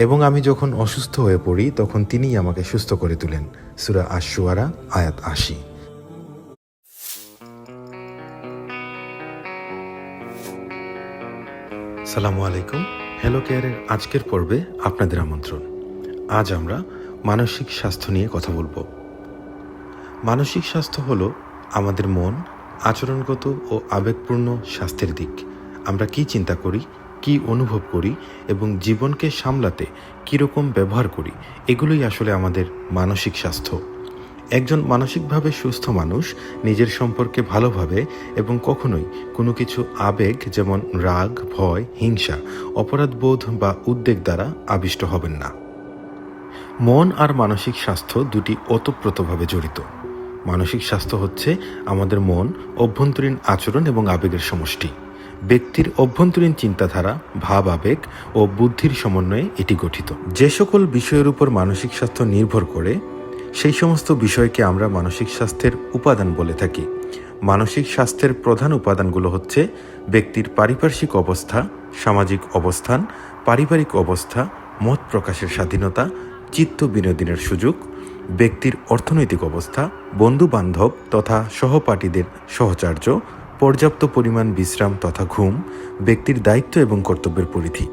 এবং আমি যখন অসুস্থ হয়ে পড়ি, তখন তিনিই আমাকে সুস্থ করে তুলেন। সুরা আশুয়ারা আয়াত আশি। সালামু আলাইকুম। হ্যালো কেয়ারের আজকের পর্বে আপনাদের আমন্ত্রণ। আজ আমরা মানসিক স্বাস্থ্য নিয়ে কথা বলব। মানসিক স্বাস্থ্য হলো আমাদের মন আচরণগত ও আবেগপূর্ণ স্বাস্থ্যের দিক। আমরা কি চিন্তা করি? কি অনুভব করি এবং জীবনকে সামলাতে কীরকম ব্যবহার করি, এগুলোই আসলে আমাদের মানসিক স্বাস্থ্য। একজন মানসিকভাবে সুস্থ মানুষ নিজের সম্পর্কে ভালোভাবে এবং কখনোই কোনো কিছু আবেগ যেমন রাগ, ভয়, হিংসা, অপরাধবোধ বা উদ্বেগ দ্বারা আবিষ্ট হবেন না। মন আর মানসিক স্বাস্থ্য দুটি ওতপ্রোতভাবে জড়িত। মানসিক স্বাস্থ্য হচ্ছে আমাদের মন, অভ্যন্তরীণ আচরণ এবং আবেগের সমষ্টি। ব্যক্তির অভ্যন্তরীণ চিন্তাধারা, ভাব, আবেগ ও বুদ্ধির সমন্বয়ে এটি গঠিত। যে সকল বিষয়ের উপর মানসিক স্বাস্থ্য নির্ভর করে, সেই সমস্ত বিষয়কে আমরা মানসিক স্বাস্থ্যের উপাদান বলে থাকি। মানসিক স্বাস্থ্যের প্রধান উপাদানগুলো হচ্ছে ব্যক্তির পারিপার্শ্বিক অবস্থা, সামাজিক অবস্থান, পারিবারিক অবস্থা, মত প্রকাশের স্বাধীনতা, চিত্ত বিনোদনের সুযোগ, ব্যক্তির অর্থনৈতিক অবস্থা বন্ধু বান্ধব তথা সহপাঠীদের সহচার্য পর্যাপ্ত পরিমাণ বিশ্রাম তথা ঘুম ব্যক্তির দায়িত্ব এবং কর্তব্যের পরিধি।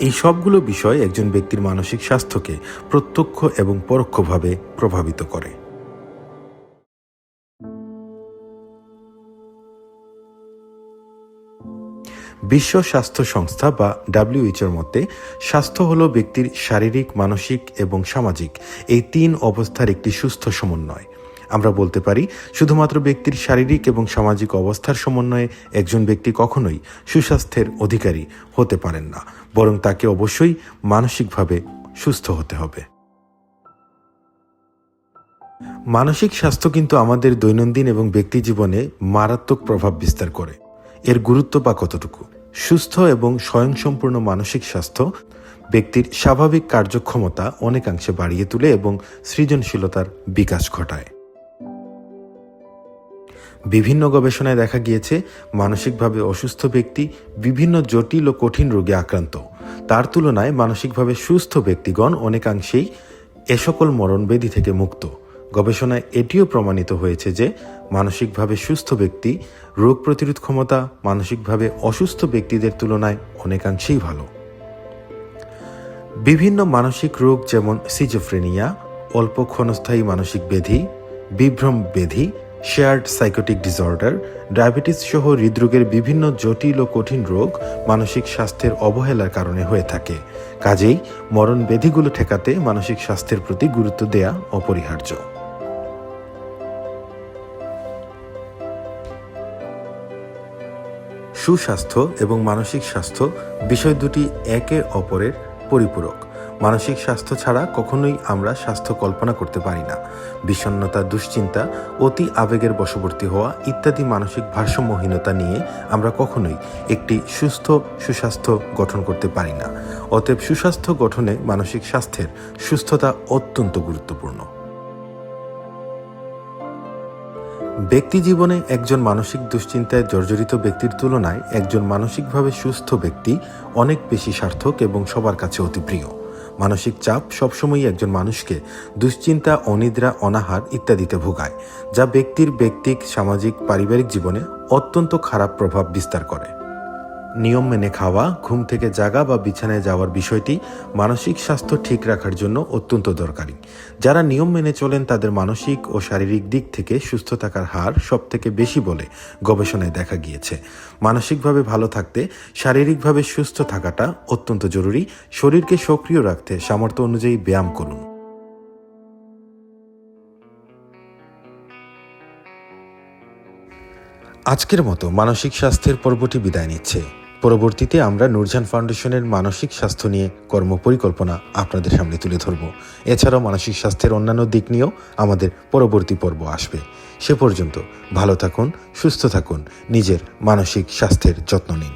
এই সবগুলো বিষয় একজন ব্যক্তির মানসিক স্বাস্থ্যকে প্রত্যক্ষ এবং পরোক্ষভাবে প্রভাবিত করে। বিশ্ব স্বাস্থ্য সংস্থা বা ডাব্লিউএইচওর মতে, স্বাস্থ্য হলো ব্যক্তির শারীরিক, মানসিক এবং সামাজিক। এই তিন অবস্থার একটি সুস্থ সমন্বয়। আমরা বলতে পারি, শুধুমাত্র ব্যক্তির শারীরিক এবং সামাজিক অবস্থার সমন্বয়ে একজন ব্যক্তি কখনোই সুস্বাস্থ্যের অধিকারী হতে পারেন না, বরং তাকে অবশ্যই মানসিকভাবে সুস্থ হতে হবে। মানসিক স্বাস্থ্য কিন্তু আমাদের দৈনন্দিন এবং ব্যক্তি জীবনে মারাত্মক প্রভাব বিস্তার করে। এর গুরুত্ব বা কতটুকু? সুস্থ এবং স্বয়ংসম্পূর্ণ মানসিক স্বাস্থ্য, ব্যক্তির স্বাভাবিক কার্যক্ষমতা অনেকাংশে বাড়িয়ে তোলে এবং সৃজনশীলতার বিকাশ ঘটায়। বিভিন্ন গবেষণায় দেখা গিয়েছে, মানসিকভাবে অসুস্থ ব্যক্তি বিভিন্ন জটিল ও কঠিন রোগে আক্রান্ত। তার তুলনায় মানসিকভাবে সুস্থ ব্যক্তিগণ অনেকাংশেই এ সকল মরণব্যাধি থেকে মুক্ত। গবেষণায় এটিও প্রমাণিত হয়েছে যে মানসিকভাবে সুস্থ ব্যক্তি রোগ প্রতিরোধ ক্ষমতা, মানসিকভাবে অসুস্থ ব্যক্তিদের তুলনায় অনেকাংশেই ভালো। বিভিন্ন মানসিক রোগ যেমন সিজোফ্রেনিয়া অল্প ক্ষণস্থায়ী মানসিক ব্যাধি, বিভ্রম ব্যাধি শেয়ার্ড সাইকোটিক ডিসঅর্ডার ডায়াবেটিস সহ হৃদরোগের বিভিন্ন জটিল ও কঠিন রোগ মানসিক স্বাস্থ্যের অবহেলার কারণে হয়ে থাকে। কাজেই মরণ ব্যাধিগুলো ঠেকাতে মানসিক স্বাস্থ্যের প্রতি গুরুত্ব দেয়া অপরিহার্য। সুস্বাস্থ্য এবং মানসিক স্বাস্থ্য বিষয় দুটি একে অপরের পরিপূরক। মানসিক স্বাস্থ্য ছাড়া কখনোই আমরা স্বাস্থ্য কল্পনা করতে পারি না। বিষণ্নতা দুশ্চিন্তা, অতি আবেগের বশবর্তী হওয়া ইত্যাদি মানসিক ভারসাম্যহীনতা নিয়ে আমরা কখনোই একটি সুস্থ সুস্বাস্থ্য গঠন করতে পারি না। অতএব সুস্বাস্থ্য গঠনে মানসিক স্বাস্থ্যের সুস্থতা অত্যন্ত গুরুত্বপূর্ণ। ব্যক্তি জীবনে একজন মানসিক দুশ্চিন্তায় জর্জরিত ব্যক্তির তুলনায় একজন মানসিকভাবে সুস্থ ব্যক্তি অনেক বেশি সার্থক এবং সবার কাছে অতি প্রিয়। মানসিক চাপ সবসময়ই একজন মানুষকে দুশ্চিন্তা, অনিদ্রা, অনাহার ইত্যাদিতে ভোগায়, যা ব্যক্তির ব্যক্তিক, সামাজিক, পারিবারিক জীবনে অত্যন্ত খারাপ প্রভাব বিস্তার করে। নিয়ম মেনে খাওয়া, ঘুম থেকে জাগা বা বিছানায় যাওয়ার বিষয়টি মানসিক স্বাস্থ্য ঠিক রাখার জন্য অত্যন্ত দরকারি। যারা নিয়ম মেনে চলেন তাদের মানসিক ও শারীরিক দিক থেকে সুস্থ থাকার হার সব থেকে বেশি বলে গবেষণায় দেখা গিয়েছে। মানসিকভাবে ভালো থাকতে, শারীরিকভাবে সুস্থ থাকাটা অত্যন্ত জরুরি। শরীরকে সক্রিয় রাখতে সামর্থ্য অনুযায়ী ব্যায়াম করুন। আজকের মতো মানসিক স্বাস্থ্যের পর্বটি বিদায় নিচ্ছে। পরবর্তীতে আমরা নূরজান ফাউন্ডেশনের মানসিক স্বাস্থ্য নিয়ে কর্মপরিকল্পনা আপনাদের সামনে তুলে ধরব। এছাড়াও মানসিক স্বাস্থ্যের অন্যান্য দিক নিয়েও আমাদের পরবর্তী পর্ব আসবে। সে পর্যন্ত ভালো থাকুন, সুস্থ থাকুন, নিজের মানসিক স্বাস্থ্যের যত্ন নিন।